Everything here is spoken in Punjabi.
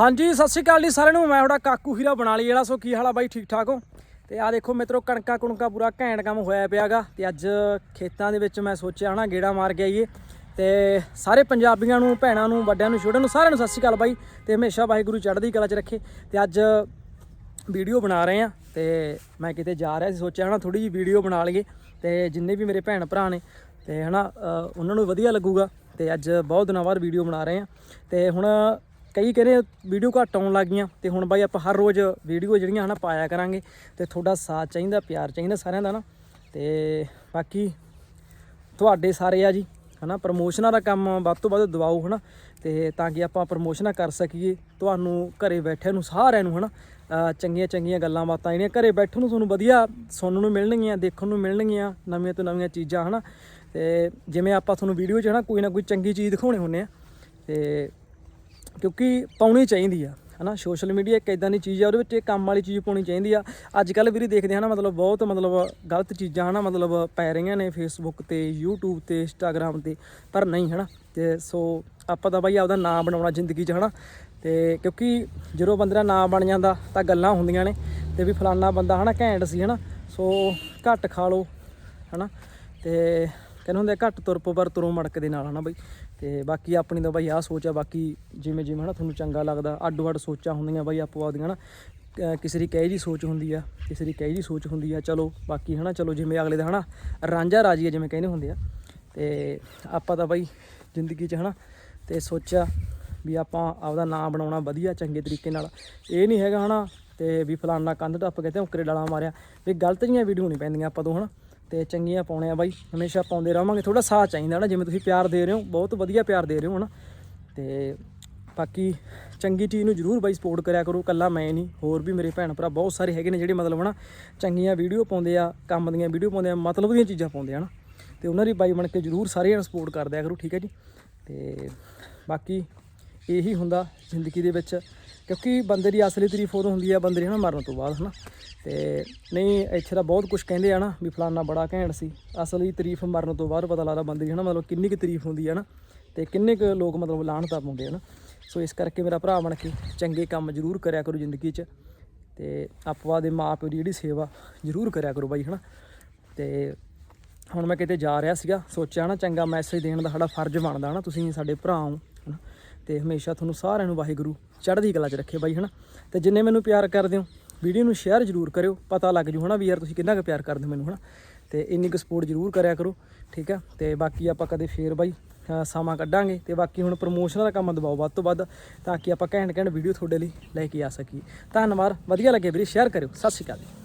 ਹਾਂਜੀ ਸਤਿ ਸ਼੍ਰੀ ਅਕਾਲ ਜੀ ਸਾਰਿਆਂ ਨੂੰ। ਮੈਂ ਤੁਹਾਡਾ ਕਾਕੂ ਹੀਰਾ ਬਣਾ ਲਈ ਜਿਹੜਾ ਸੋ ਕੀ ਹਾਲਾ ਬਾਈ? ਠੀਕ ਠਾਕ ਹੋ? ਤੇ ਆ ਦੇਖੋ ਮਿੱਤਰੋ ਕਣਕਾਂ ਕੁਣਕਾ ਪੂਰਾ ਘੈਂਟ ਕੰਮ ਹੋਇਆ ਪਿਆਗਾ ਤੇ ਅੱਜ ਖੇਤਾਂ ਦੇ ਵਿੱਚ ਮੈਂ ਸੋਚਿਆ ਹਨਾ ਗੇੜਾ ਮਾਰ ਕੇ ਆਈਏ। ਤੇ ਸਾਰੇ ਪੰਜਾਬੀਆਂ ਨੂੰ ਭੈਣਾਂ ਨੂੰ ਵੱਡਿਆਂ ਨੂੰ ਛੋਟਿਆਂ ਨੂੰ ਸਾਰਿਆਂ ਨੂੰ ਸਤਿ ਸ਼੍ਰੀ ਅਕਾਲ ਬਾਈ। ਤੇ ਹਮੇਸ਼ਾ ਵਾਹਿਗੁਰੂ ਚੜ੍ਹਦੀ ਕਲਾ 'ਚ ਰੱਖੇ। ਤੇ ਅੱਜ ਵੀਡੀਓ ਬਣਾ ਰਹੇ ਆ ਤੇ ਮੈਂ ਕਿਤੇ ਜਾ ਰਿਹਾ ਸੀ ਸੋਚਿਆ ਹਨਾ ਥੋੜੀ ਜਿਹੀ ਵੀਡੀਓ ਬਣਾ ਲਈਏ। ਤੇ ਜਿੰਨੇ ਵੀ ਮੇਰੇ ਭੈਣ ਭਰਾ ਨੇ ਤੇ ਹਨਾ ਅ, ਉਹਨਾਂ ਨੂੰ ਵਧੀਆ ਲੱਗੂਗਾ। ਤੇ ਅੱਜ ਬਹੁਤ ਦਿਨਾਂ ਬਾਅਦ ਵੀਡੀਓ ਬਣਾ ਰਹੇ ਆ ਤੇ ਹੁਣ ਕਈ ਕਹਿੰਦੇ ਵੀਡੀਓ ਘੱਟ ਆਉਣ ਲੱਗ ਗਈਆਂ ਤੇ ਹੁਣ ਬਾਈ ਆਪਾਂ ਹਰ ਰੋਜ਼ ਵੀਡੀਓ ਜਿਹੜੀਆਂ ਹਨਾ ਪਾਇਆ ਕਰਾਂਗੇ ਤੇ ਤੁਹਾਡਾ ਸਾਥ ਚਾਹੀਦਾ, ਪਿਆਰ ਚਾਹੀਦਾ ਸਾਰਿਆਂ ਦਾ ਨਾ। ਤੇ ਬਾਕੀ ਤੁਹਾਡੇ ਸਾਰੇ ਆ ਜੀ, ਹਨਾ ਪ੍ਰਮੋਸ਼ਨਾਂ ਦਾ ਕੰਮ ਵੱਧ ਤੋਂ ਵੱਧ ਦਵਾਓ, ਹਨਾ। ਤੇ ਤਾਂ ਕਿ ਆਪਾਂ ਪ੍ਰਮੋਸ਼ਨਾਂ ਕਰ ਸਕੀਏ, ਤੁਹਾਨੂੰ ਘਰੇ ਬੈਠਿਆਂ ਨੂੰ ਸਾਰਿਆਂ ਨੂੰ, ਹਨਾ। ਅਹ ਚੰਗੀਆਂ ਚੰਗੀਆਂ ਗੱਲਾਂ ਬਾਤਾਂ ਜਿਹੜੀਆਂ ਘਰੇ ਬੈਠੇ ਨੂੰ ਤੁਹਾਨੂੰ ਵਧੀਆ ਸੁਣਨ ਨੂੰ ਮਿਲਣਗੀਆਂ, ਦੇਖਣ ਨੂੰ ਮਿਲਣਗੀਆਂ, ਨਵੀਆਂ ਤੋਂ ਨਵੀਆਂ ਚੀਜ਼ਾਂ, ਹਨਾ। ਤੇ ਜਿਵੇਂ ਆਪਾਂ ਤੁਹਾਨੂੰ ਵੀਡੀਓ 'ਚ, ਹਨਾ, ਕੋਈ ਨਾ ਕੋਈ ਚੰਗੀ ਚੀਜ਼ ਦਿਖਾਉਣੇ ਹੁੰਨੇ ਆ, ਤੇ ਕਿਉਂਕਿ ਪਾਉਣੀ ਚਾਹੀਦੀ ਆ, ਹਨਾ? ਸੋਸ਼ਲ ਮੀਡੀਆ ਇੱਕ ਇਦਾਂ ਦੀ ਚੀਜ਼ ਆ, ਉਹਦੇ ਵਿੱਚ ਇਹ ਕੰਮ ਵਾਲੀ ਚੀਜ਼ ਪਾਉਣੀ ਚਾਹੀਦੀ ਆ। ਅੱਜ ਕੱਲ ਵੀਰੇ ਦੇਖਦੇ ਹਨਾ ਮਤਲਬ ਬਹੁਤ, ਮਤਲਬ ਗਲਤ ਚੀਜ਼ਾਂ, ਹਨਾ? ਮਤਲਬ ਪੈ ਰਹੀਆਂ ਨੇ ਫੇਸਬੁੱਕ ਤੇ, YouTube ਤੇ, Instagram ਤੇ, ਪਰ ਨਹੀਂ, ਹਨਾ? ਤੇ ਸੋ ਆਪਾਂ ਤਾਂ ਬਾਈ ਆਪਦਾ ਨਾਮ ਬਣਾਉਣਾ ਜ਼ਿੰਦਗੀ 'ਚ, ਹਨਾ? ਤੇ ਕਿਉਂਕਿ ਜਦੋਂ ਬੰਦੇ ਦਾ ਨਾਮ ਬਣ ਜਾਂਦਾ, ਤਾਂ ਗੱਲਾਂ ਹੁੰਦੀਆਂ ਨੇ। ਤੇ ਵੀ ਫਲਾਨਾ ਬੰਦਾ, ਹਨਾ? ਘੈਂਟ ਸੀ, ਹਨਾ? ਸੋ ਘੱਟ ਖਾ ਲਓ, ਹਨਾ? ਤੇ ਕਹਿੰਦੇ ਹੁੰਦੇ ਆ, ਘੱਟ ਤੁਰ ਪੋ ਪਰ ਤੁਰੋਂ ਮੜਕ ਦੇ ਨਾਲ ਹਨਾ ਬਈ? ਤੇ ਬਾਕੀ ਆਪਣੀ ਤਾਂ ਬਈ ਆਹ ਸੋਚ ਆ ਬਾਕੀ ਜਿਵੇਂ ਜਿਵੇਂ ਹਨਾ ਤੁਹਾਨੂੰ ਚੰਗਾ ਲੱਗਦਾ ਅੱਡੋ ਅੱਡ ਸੋਚਾਂ ਹੁੰਦੀਆਂ ਬਈ ਆਪੋ ਆਪਦੀਆਂ ਹਨਾ? ਕ- ਕਿਸੇ ਦੀ ਕਹੇ ਜੀ ਸੋਚ ਹੁੰਦੀ ਆ ਕਿਸੇ ਦੀ ਕਹੇ ਜੀ ਸੋਚ ਹੁੰਦੀ ਆ ਚਲੋ ਬਾਕੀ ਹਨਾ ਚਲੋ ਜਿਵੇਂ ਅਗਲੇ ਦਾ ਹਨਾ ਰਾਂਝਾ ਰਾਜੀ ਆ ਜਿਵੇਂ ਕਹਿੰਦੇ ਹੁੰਦੇ ਆ। ਤੇ ਆਪਾਂ ਤਾਂ ਬਈ ਜ਼ਿੰਦਗੀ 'ਚ ਹਨਾ ਤੇ ਸੋਚਿਆ ਵੀ ਆਪਾਂ ਆਪਦਾ ਨਾਮ ਬਣਾਉਣਾ ਵਧੀਆ ਚੰਗੇ ਤਰੀਕੇ ਨਾਲ। ਇਹ ਨਹੀਂ ਹੈਗਾ ਹਨਾ ਤੇ ਵੀ ਫਲਾਨਾ ਕੰਧ ਟੱਪ ਕੇ ਤੇ ਉਕਰੇ ਡਾਲਾ ਮਾਰਿਆ। ਵੀ ਗਲਤ ਜੀਆਂ ਵੀਡੀਓ ਨਹੀਂ ਪੈਂਦੀਆਂ ਆਪਾਂ ਤੋਂ ਹਨਾ? ਤੇ ਚੰਗੀਆਂ ਪਾਉਣੇ ਆ ਬਾਈ, ਹਮੇਸ਼ਾ ਪਾਉਂਦੇ ਰਹਾਂਗੇ। ਥੋੜਾ ਸਾਹ ਚਾਹੀਦਾ ਨਾ, ਜਿਵੇਂ ਤੁਸੀਂ ਪਿਆਰ ਦੇ ਰਹੇ ਹੋ, ਬਹੁਤ ਵਧੀਆ ਪਿਆਰ ਦੇ ਰਹੇ ਹੋ ਹਨਾ। ਤੇ ਬਾਕੀ ਚੰਗੀ ਚੀਜ਼ ਨੂੰ ਜਰੂਰ ਬਾਈ ਸਪੋਰਟ ਕਰਿਆ ਕਰੋ ਕੱਲਾ ਮੈਂ ਨਹੀਂ, ਹੋਰ ਵੀ ਮੇਰੇ ਭੈਣ ਭਰਾ ਬਹੁਤ ਸਾਰੇ ਹੈਗੇ ਨੇ ਜਿਹੜੇ ਮਤਲਬ ਹਨਾ, ਚੰਗੀਆਂ ਵੀਡੀਓ ਪਾਉਂਦੇ ਆ, ਕੰਮ ਦੀਆਂ ਵੀਡੀਓ ਪਾਉਂਦੇ ਆ, ਮਤਲਬ ਦੀਆਂ ਚੀਜ਼ਾਂ ਪਾਉਂਦੇ ਆ ਨਾ ਤੇ ਉਹਨਾਂ ਦੀ ਬਾਈ ਬਣ ਕੇ ਜਰੂਰ ਸਾਰੇ ਨੂੰ ਸਪੋਰਟ ਕਰ ਦਿਆ ਕਰੋ, ਠੀਕ ਹੈ ਜੀ। ਤੇ ਬਾਕੀ ਇਹੀ ਹੁੰਦਾ ਜ਼ਿੰਦਗੀ ਦੇ ਵਿੱਚ, ਕਿਉਂਕਿ ਬੰਦੇ ਦੀ ਅਸਲੀ ਤਾਰੀਫ ਉਦੋਂ ਹੁੰਦੀ ਆ, ਬੰਦੇ ਦੇ ਹਨਾ ਮਰਨ ਤੋਂ ਬਾਅਦ ਹਨਾ। ਤੇ ਨਹੀਂ, ਇੱਥੇ ਤਾਂ ਬਹੁਤ ਕੁਝ ਕਹਿੰਦੇ ਆ ਨਾ ਵੀ ਫਲਾਨਾ ਬੜਾ ਘੈਂਟ ਸੀ। ਅਸਲੀ ਤਾਰੀਫ ਮਰਨ ਤੋਂ ਬਾਅਦ ਪਤਾ ਲੱਗਦਾ ਬੰਦੇ ਦੀ ਹਨਾ, ਮਤਲਬ ਕਿੰਨੀ ਕੁ ਤਾਰੀਫ ਹੁੰਦੀ ਹੈ ਨਾ ਤੇ ਕਿੰਨੇ ਕੁ ਲੋਕ ਮਤਲਬ ਲਾਹਣਤਾ ਪਾਉਂਦੇ ਆ ਨਾ। ਸੋ ਇਸ ਕਰਕੇ ਮੇਰਾ ਭਰਾ ਬਣ ਕੇ ਚੰਗੇ ਕੰਮ ਜ਼ਰੂਰ ਕਰਿਆ ਕਰੋ ਜ਼ਿੰਦਗੀ 'ਚ ਤੇ ਆਪਵਾ ਦੇ ਮਾਪਿਓ ਦੀ ਜਿਹੜੀ ਸੇਵਾ ਜ਼ਰੂਰ ਕਰਿਆ ਕਰੋ ਬਾਈ, ਹਨਾ। ਤੇ ਹੁਣ ਮੈਂ ਕਿਤੇ ਜਾ ਰਿਹਾ ਸੀਗਾ, ਸੋਚਿਆ ਨਾ ਚੰਗਾ ਮੈਸੇਜ ਦੇਣ ਦਾ ਸਾਡਾ ਫਰਜ਼ ਬਣਦਾ ਨਾ, ਤੁਸੀਂ ਸਾਡੇ ਭਰਾ ਹੋ, ਹਨਾ। ਤੇ ਹਮੇਸ਼ਾ ਤੁਹਾਨੂੰ ਸਾਰਿਆਂ ਨੂੰ ਵਾਹਿਗੁਰੂ ਚੜ੍ਹਦੀ ਕਲਾ 'ਚ ਰੱਖੇ ਬਾਈ, ਹਨਾ। ਤੇ ਜਿੰਨੇ ਮੈਨੂੰ ਪਿਆਰ ਕਰਦੇ ਹੋ ਵੀਡੀਓ ਨੂੰ ਸ਼ੇਅਰ ਜ਼ਰੂਰ ਕਰਿਓ, ਪਤਾ ਲੱਗ ਜੂ ਹਨਾ ਵੀ ਯਾਰ ਤੁਸੀਂ ਕਿੰਨਾ ਕੁ ਪਿਆਰ ਕਰਦੇ ਹੋ ਮੈਨੂੰ ਹਨਾ। ਤੇ ਇੰਨੀ ਕੁ ਸਪੋਰਟ ਜ਼ਰੂਰ ਕਰਿਆ ਕਰੋ, ਠੀਕ ਆ? ਤੇ ਬਾਕੀ ਆਪਾਂ ਕਦੇ ਫੇਰ ਬਾਈ ਸਮਾਂ ਕੱਢਾਂਗੇ ਤੇ ਬਾਕੀ ਹੁਣ ਪ੍ਰਮੋਸ਼ਨ ਦਾ ਕੰਮ ਦਬਾਓ ਵੱਧ ਤੋਂ ਵੱਧ ਤਾਂ ਕਿ ਆਪਾਂ ਘੈਂਟ ਘੈਂਟ ਵੀਡੀਓ ਤੁਹਾਡੇ ਲਈ ਲੈ ਕੇ ਆ ਸਕੀਏ। ਧੰਨਵਾਦ, ਵਧੀਆ ਲੱਗੇ ਵੀਰੇ ਸ਼ੇਅਰ ਕਰਿਓ। ਸਤਿ ਸ਼੍ਰੀ ਅਕਾਲ ਜੀ।